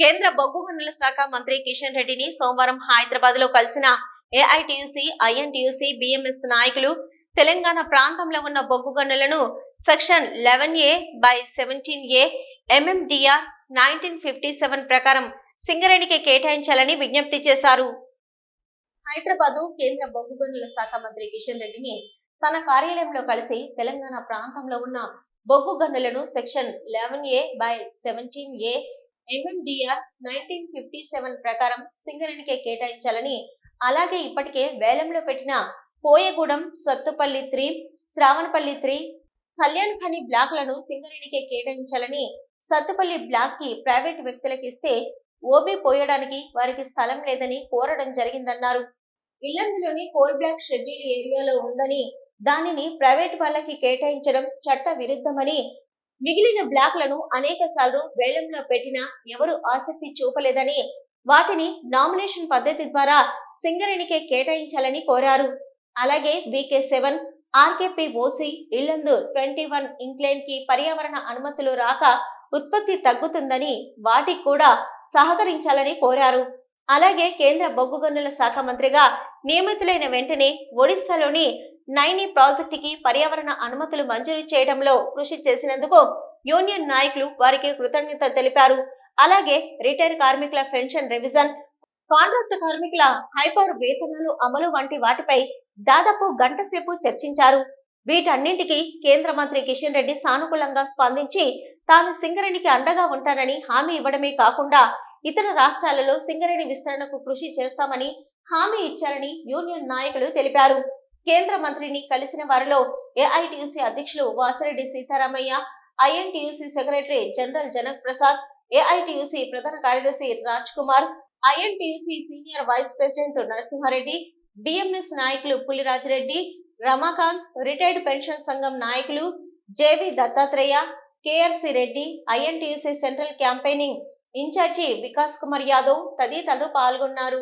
కేంద్ర బొగ్గు గనుల శాఖ మంత్రి కిషన్ రెడ్డిని సోమవారం హైదరాబాద్లో కలిసిన ఏఐటియుసి ఐఎన్టీయూసీ బిఎంఎస్ నాయకులు తెలంగాణ ప్రాంతంలో ఉన్న బొగ్గు గనులను section eleven A by seventeen A MMDR nineteen fifty seven ప్రకారం సింగరేణికి కేటాయించాలని విజ్ఞప్తి చేశారు. హైదరాబాద్ కేంద్ర బొగ్గు గనుల శాఖ మంత్రి కిషన్ రెడ్డిని తన కార్యాలయంలో కలిసి తెలంగాణ ప్రాంతంలో ఉన్న బొగ్గు గనులను section eleven A by seventeen A MMDR nineteen fifty seven ప్రకారం సింగరేణికే కేటాయించాలని అలాగే ఇప్పటికే వేలంలో పెట్టిన కోయగూడెం సత్తుపల్లి త్రీ శ్రావణపల్లి త్రీ కళ్యాణ్ ఖని బ్లాక్లను సింగరేణికే కేటాయించాలని సత్తుపల్లి బ్లాక్కి ప్రైవేట్ వ్యక్తులకు ఇస్తే ఓబీ పోయడానికి వారికి స్థలం లేదని కోరడం జరిగిందన్నారు. ఇల్లందులోని కోల్ బ్లాక్ షెడ్యూల్ ఏరియాలో ఉందని దానిని ప్రైవేట్ వాళ్ళకి కేటాయించడం చట్ట విరుద్ధమని మిగిలిన బ్లాక్లను అనేక సార్లు వేలంలో పెట్టినా ఎవరు ఆసక్తి చూపలేదని వాటిని నామినేషన్ పద్ధతి ద్వారా సింగరేణికే కేటాయించాలని కోరారు. అలాగే VK seven RKP OC Yellandu twenty one ఇంగ్లాండ్కి పర్యావరణ అనుమతులు రాక ఉత్పత్తి తగ్గుతుందని వాటికి కూడా సహకరించాలని కోరారు. అలాగే కేంద్ర బొగ్గు గనుల శాఖ మంత్రిగా నియమితులైన వెంటనే ఒడిశాలోని నైని ప్రాజెక్టుకి పర్యావరణ అనుమతులు మంజూరు చేయడంలో కృషి చేసినందుకు యూనియన్ నాయకులు వారికి కృతజ్ఞత తెలిపారు. అలాగే రిటైర్ కార్మికుల పెన్షన్ రివిజన్ కాంట్రాక్ట్ కార్మికుల హైపర్ వేతనాలు అమలు వంటి వాటిపై దాదాపు గంట సేపు చర్చించారు. వీటన్నింటికి కేంద్ర మంత్రి కిషన్ రెడ్డి సానుకూలంగా స్పందించి తాను సింగరేణికి అండగా ఉంటానని హామీ ఇవ్వడమే కాకుండా ఇతర రాష్ట్రాలలో సింగరేణి విస్తరణకు కృషి చేస్తామని హామీ ఇచ్చారని యూనియన్ నాయకులు తెలిపారు. కేంద్ర మంత్రిని కలిసిన వారిలో ఏఐటియుసి అధ్యక్షులు Vasireddy Seetharamaiah INTUC secretary general Janak Prasad AITUC ప్రధాన కార్యదర్శి Raj Kumar INTUC senior vice president Narasimhareddy BMS నాయకులు పులిరాజరెడ్డి రమాకాంత్ రిటైర్డ్ పెన్షన్ సంఘం నాయకులు JV Dattatreya KRC Reddy INTUC central campaigning incharge Vikas Kumar Yadav తదితరులు పాల్గొన్నారు.